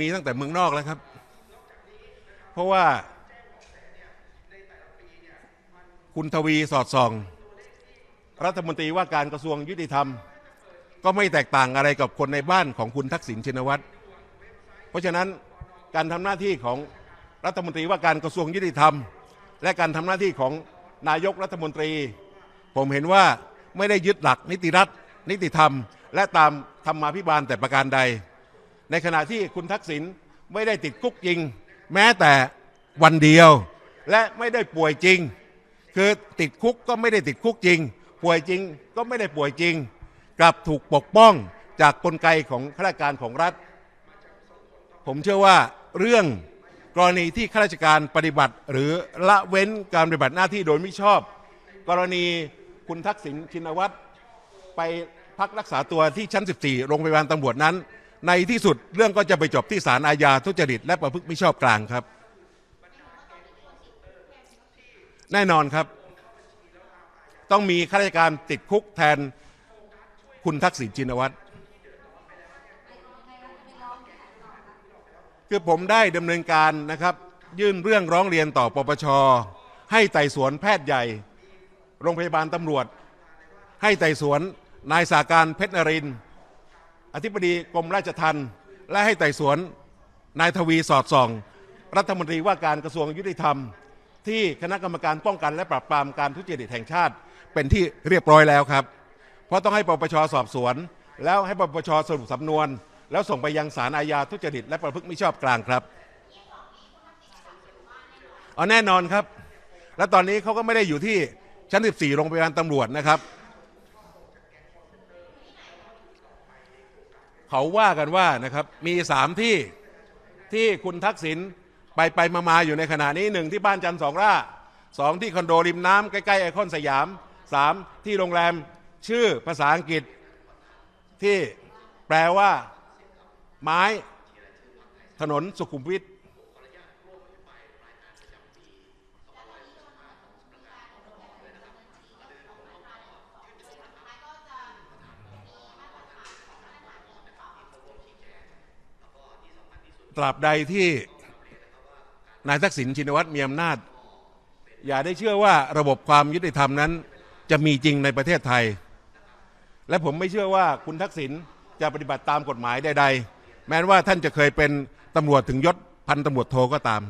มีตั้งแต่เมืองนอกแล้วครับ เพราะว่า คุณทวีสอดส่อง รัฐมนตรีว่าการกระทรวงยุติธรรม ก็ไม่แตกต่างอะไรกับคนในบ้านของคุณทักษิณชินวัตรเพราะฉะนั้นการทำหน้าที่ของรัฐมนตรีว่าการกระทรวงยุติธรรม และการทำหน้าที่ของนายกรัฐมนตรี ผมเห็นว่าไม่ได้ยึดหลักนิติรัฐนิติธรรม และตามธรรมาภิบาลแต่ประการใด ในขณะที่คุณทักษิณไม่ได้ติดคุกจริง แม้แต่วันเดียว และไม่ได้ป่วยจริง คือติดคุกก็ไม่ได้ติดคุกจริง ป่วยจริงก็ไม่ได้ป่วยจริง กลับถูกปกป้องจากกลไกของข้าราชการของรัฐ ผมเชื่อว่าเรื่องกรณีที่ข้าราชการปฏิบัติ หรือละเว้นการปฏิบัติหน้าที่โดยไม่ชอบ กรณีคุณทักษิณชินวัตรไปพักรักษาตัวที่ชั้น 14 โรงพยาบาลตำรวจนั้น ในที่สุดเรื่องก็จะไปจบที่ศาลอาญาทุจริต และประพฤติมิชอบกลางครับ แน่นอนครับ ต้องมีข้าราชการติดคุกแทนคุณทักษิณชินวัตรคือผมได้ดำเนินการนะครับ ยื่นเรื่องร้องเรียนต่อปปช ให้ไต่สวนแพทย์ใหญ่ โรงพยาบาลตำรวจ ให้ไต่สวนนายสาการเพชรนรินทร์ อธิบดีกรมราชทัณฑ์และให้ไต่สวนนายทวีสอดส่อง รัฐมนตรีว่าการกระทรวงยุติธรรม ที่คณะกรรมการป้องกันและปราบปรามการทุจริตแห่งชาติ เป็นที่เรียบร้อยแล้วครับ เพราะต้องให้ปปชสอบสวน แล้วให้ปปชสรุปสำนวน แล้วส่งไปยังศาลอาญาทุจริตและประพฤติมิชอบกลางครับเอาแน่นอนครับ และตอนนี้เขาก็ไม่ได้อยู่ที่ชั้น 14 โรงพยาบาลตำรวจนะครับ เขาว่ากันว่านะครับมีสามที่ที่คุณทักษิณไปไปมามาอยู่ในขณะนี้หนึ่งที่บ้านจันทร์สองร่าสองที่คอนโดริมน้ำใกล้ๆไอคอนสยามสามที่โรงแรมชื่อภาษาอังกฤษที่แปลว่า ไม้ถนนสุขุมวิท ตราบใดที่นายทักษิณชินวัตรมีอำนาจ อย่าได้เชื่อว่าระบบความยุติธรรมนั้น จะมีจริงในประเทศไทย และผมไม่เชื่อว่าคุณทักษิณจะปฏิบัติตามกฎหมายใดๆ แม้ว่าท่านจะเคยเป็นตำรวจถึงยศพันตำรวจโทก็ตาม